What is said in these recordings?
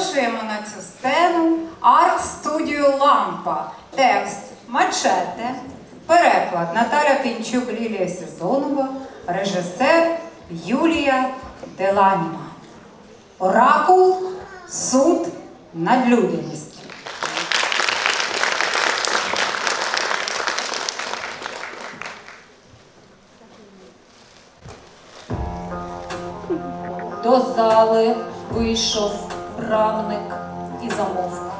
Запрошуємо на цю сцену арт-студію Лампа. Текст Мачете. Переклад Наталя Пінчук, Лілія Сезонова, режисер Юлія Деланіма. Оракул Суд над людяністю. До зали вийшов брамник і замовк.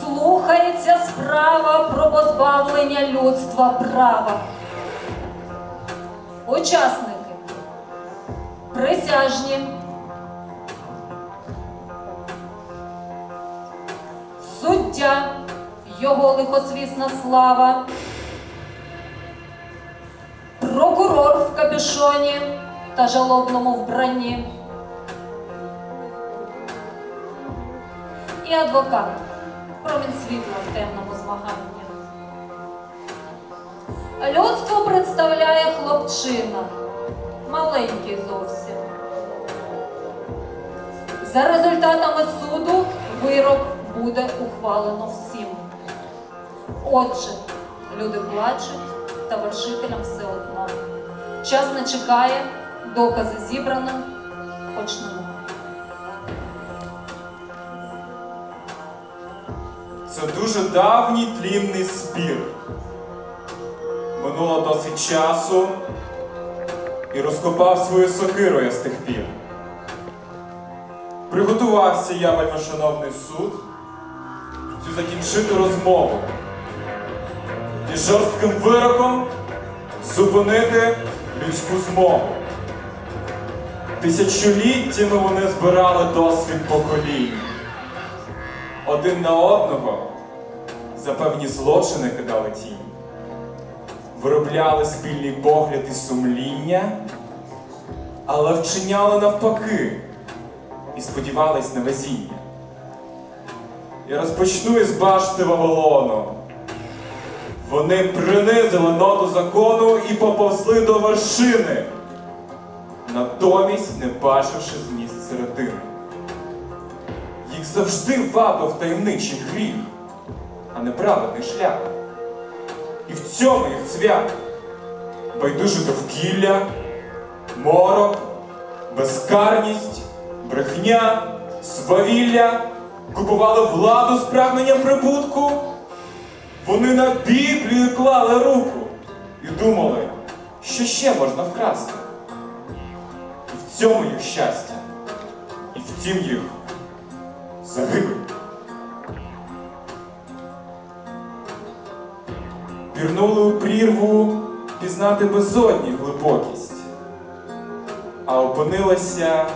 Слухається справа про позбавлення людства права. Учасники, присяжні, суддя, його лихосвісна слава, прокурор в капюшоні та жалобному вбранні. І адвокат, промінь світла в темному змаганні. Людство представляє хлопчина, маленький зовсім. За результатами суду вирок буде ухвалено всім. Отже, люди плачуть, та вершителям все одно. Час не чекає, докази зібрано, почнемо. Це дуже давній тлінний спір. Минуло досить часу і розкопав свою сокиру я з тих пір. Приготувався я, вельмишановний суд, цю закінчити розмову і жорстким вироком зупинити людську змову. Тисячоліттями вони збирали досвід поколінь один на одного за певні злочини кидали тінь, виробляли спільний погляд і сумління, але вчиняли навпаки і сподівались на везіння. Я розпочну із башти Вавилону. Вони принизили ноту закону і поповзли до вершини, натомість не бачивши зміст середини. Їх завжди вабив таємничий гріх, а не праведний шлях. І в цьому їх цвят байдуже довкілля, морок, безкарність, брехня, свавілля, купували владу з прагненням прибутку. Вони на Біблію клали руку і думали, що ще можна вкрасти. І в цьому їх щастя, і втім їх загибель. Пірнули у прірву пізнати безодні глибокість, а опинилася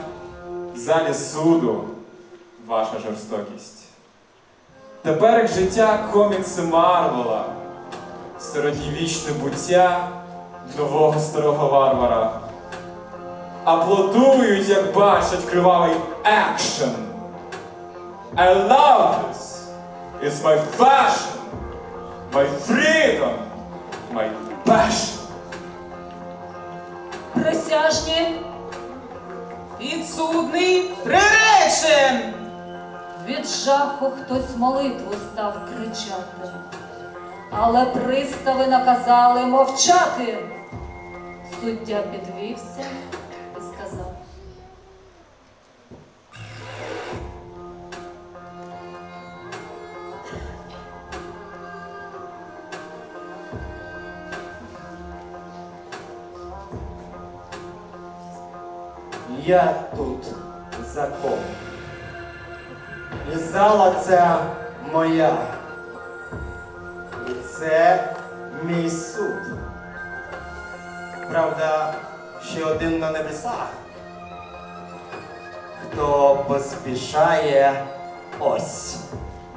в залі суду ваша жорстокість. Тепер як життя комікси Марвела, середньовічне буття нового старого варвара. Аплодують, як бачать кривавий екшен. I love this. It's my fashion, my freedom, my passion. Присяжні Підсудний приречен! від жаху хтось молитву став кричати, але пристави наказали мовчати. Суддя підвівся Я тут закон. І зала ця моя. І це мій суд. Правда, ще один на небесах. Хто поспішає ось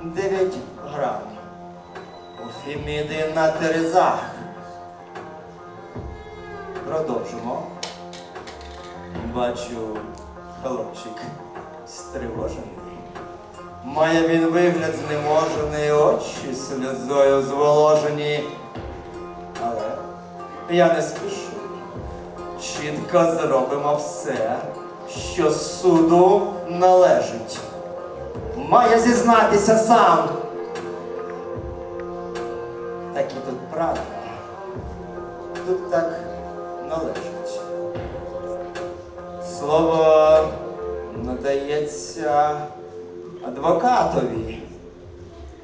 9 грам. У Феміди на Терезах. Продовжимо. Бачу, хлопчик стривожений. Має він вигляд знеможений, очі сльозою зволожені. Але я не спішу. Чітко зробимо все, що суду належить. має зізнатися сам. Так і тут правда. Тут так належить. Слово надається адвокатові.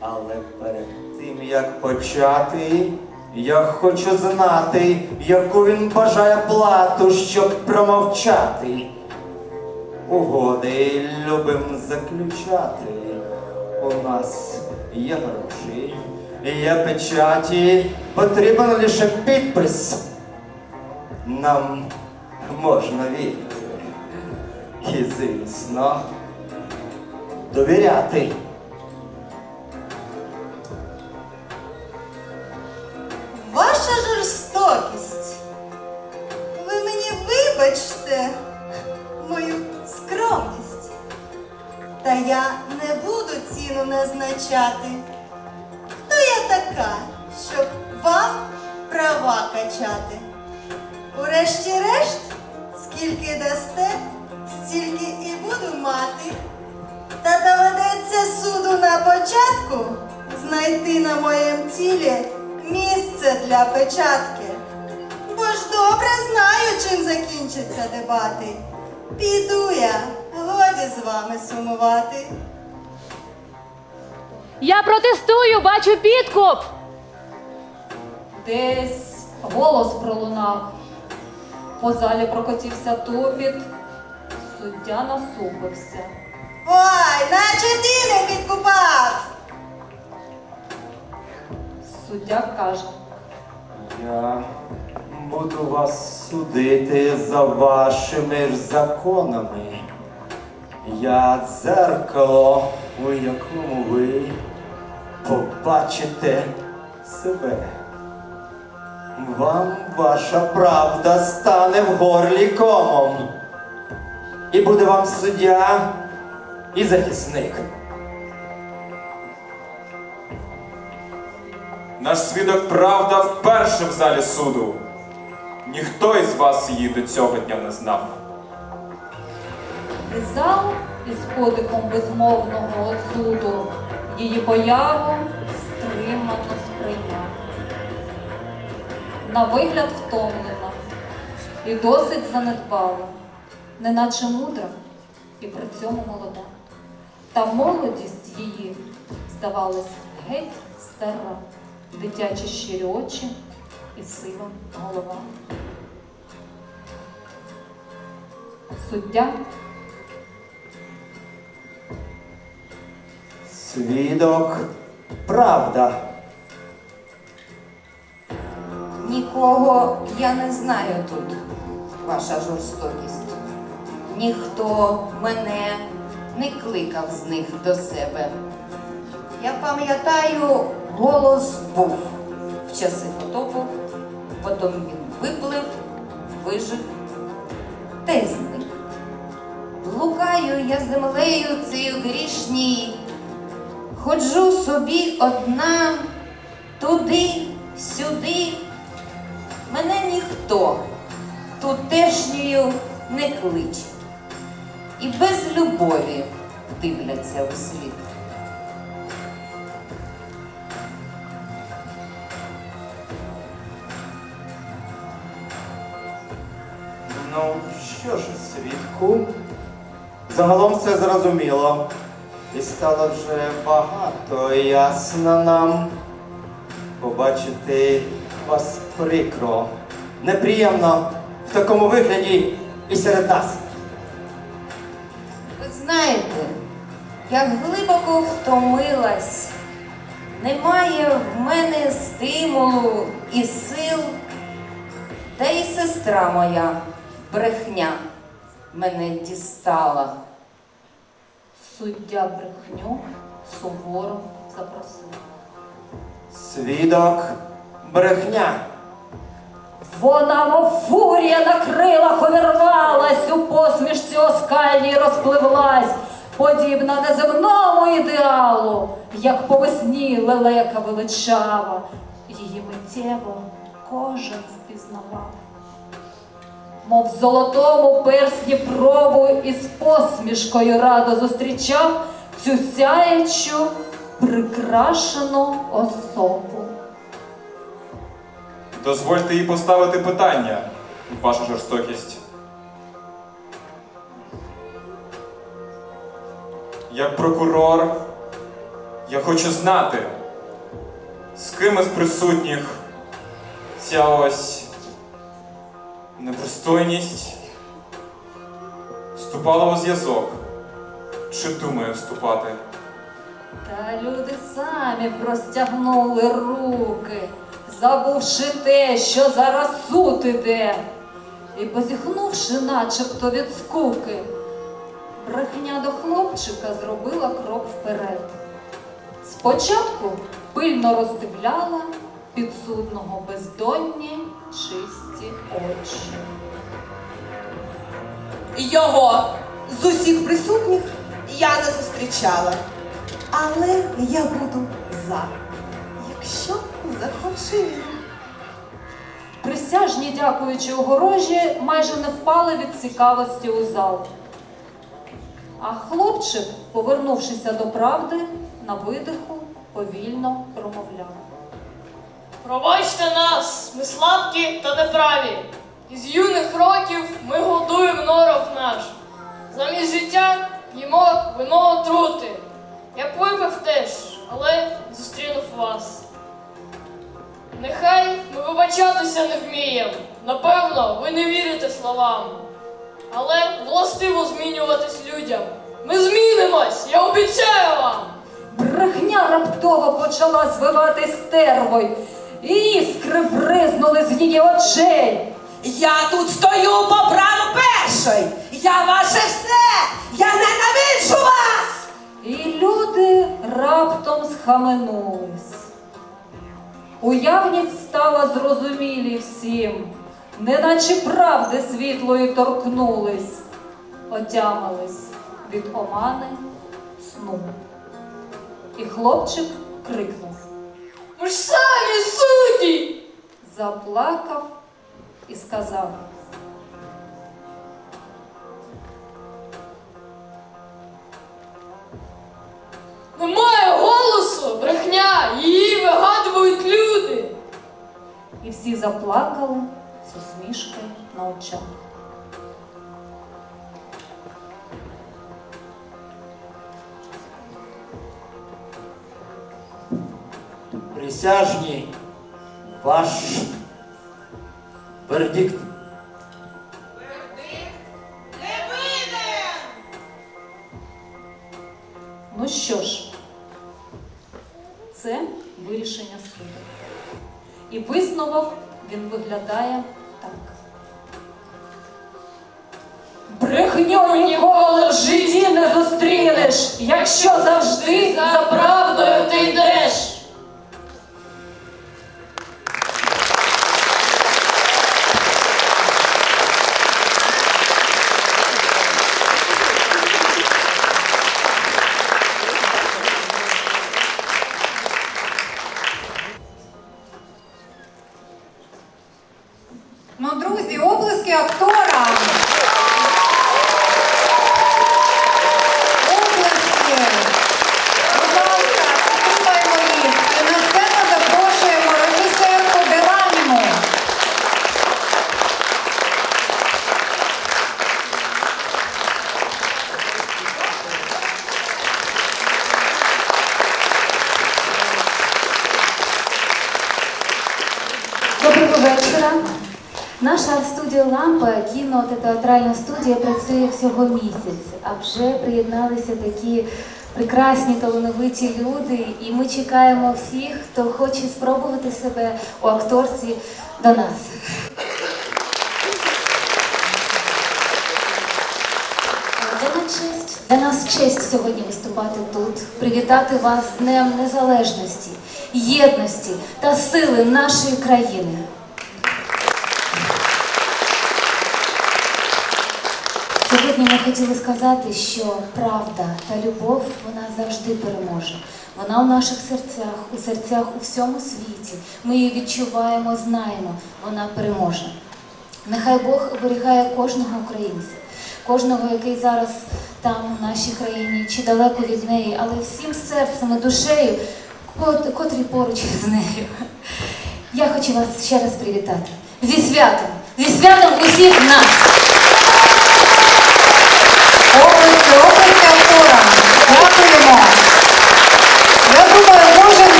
Але перед тим як почати, я хочу знати, яку він бажає плату, щоб промовчати. Угоди любим заключати. У нас є гроші, є печаті, потрібен лише підпис. Нам можна вірити. І, звісно, довіряти. Ваша жорстокість. Ви мені вибачте мою скромність. Та я не буду ціну назначати. Хто я така, щоб вам права качати? Урешті-решт, скільки дасте, стільки і буду мати. Та доведеться суду на початку знайти на моєму тілі місце для печатки. Бо ж добре знаю, чим закінчаться дебати. Піду я, годі з вами сумувати. Я протестую, бачу підкуп. Десь голос пролунав. По залі прокотівся тупіт. Суддя насупився. Ой, наче ти не підкупав. Суддя каже. Я буду вас судити за вашими ж законами. Я дзеркало, у якому ви побачите себе. Вам ваша правда стане в горлі комом. І буде вам суддя і захисник. Наш свідок правда вперше в залі суду. Ніхто із вас її до цього дня не знав. І Зал із подихом безмовного осуду її появу стримано сприйняв. На вигляд втомлена і досить занедбала, неначе мудра і при цьому молода. Та молодість її, здавалось, геть стерла дитячі щирі очі і сива голова. Суддя Свідок правда. Нікого я не знаю тут, ваша жорстокість. Ніхто мене не кликав з них до себе. Я пам'ятаю, голос був в часи потопу, потім він виплив, вижив й зник. Блукаю я землею цією грішній, ходжу собі одна, туди, сюди. Мене ніхто тутешньою не кличе. І без любові дивляться у світ. Ну, що ж, свідку? Загалом все зрозуміло. І стало вже багато ясно нам побачити вас прикро. Неприємно в такому вигляді і серед нас. Знаєте, як глибоко втомилась, немає в мене стимулу і сил, та й сестра моя, брехня, мене дістала. суддя брехню суворо запросив. Свідок брехня. Вона, мов фурія на крилах увірвалась, у посмішці оскальній розпливлась, подібна неземному ідеалу, як по весні лелека величава. Її миттєво кожен впізнавав. Мов в золотому персні пробу із посмішкою радо зустрічав, цю сяючу, прикрашену особу. Дозвольте їй поставити питання, ваша жорстокість. Як прокурор, я хочу знати, з ким із присутніх ця ось непристойність вступала у зв'язок. Чи думає вступати? Та люди самі простягнули руки, забувши те, що зараз суд іде, і позіхнувши начебто від скуки, брехня до хлопчика зробила крок вперед. Спочатку пильно роздивляла підсудного бездонні чисті очі. Його з усіх присутніх я не зустрічала. Але я буду за, якщо захоче. він. Присяжні, дякуючи огорожі, майже не впали від цікавості у зал. А хлопчик, повернувшися до правди, на видиху повільно промовляв. Пробачте нас, ми слабкі та неправі. Із юних років ми годуємо норов наш. Замість життя їмо вино отрути. Я випив теж, але зустрінув вас. Нехай ми вибачатися не вміємо. Напевно, ви не вірите словам. Але властиво змінюватись людям. Ми змінимось, я обіцяю вам! Брехня раптово почала звивати стервою, і іскри бризнули з її очей. Я тут стою по праву першої. Я ваше все. Я ненавиджу вас. І люди раптом схаменулись. Уявність стала зрозумілі всім, неначе правди світлої торкнулись, отямились від омани сну. І хлопчик крикнув, Ми ж самі судді! заплакав і сказав. Голосу, її вигадують люди. І всі заплакали з усмішкою на очах. Присяжні, ваш вердикт. Виглядає так. Брехню ніколи в житті не зустрінеш, якщо завжди за правдою ти йдеш. Ну, друзі, облески акторам. Облески. Будь ласка, підтримаємо їх. І на сцену запрошуємо режисерку. Доброго вечора. Наша студія Лампа, кіно та театральна студія працює всього місяць, а вже приєдналися такі прекрасні талановиті люди, і ми чекаємо всіх, хто хоче спробувати себе у акторці до нас. Для нас честь, сьогодні виступати тут, привітати вас з Днем Незалежності, єдності та сили нашої країни. Ми хотіли сказати, що правда та любов вона завжди переможе. Вона у наших серцях, у серцях у всьому світі. Ми її відчуваємо, знаємо, вона переможе. Нехай Бог оберігає кожного українця, кожного, який зараз там, у нашій країні, чи далеко від неї, але всім серцем і душею, кот- котрі поруч з нею. Я хочу вас ще раз привітати. Зі святом! Зі святом усіх нас!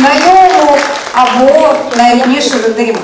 Свого друга, або найріднішу людину.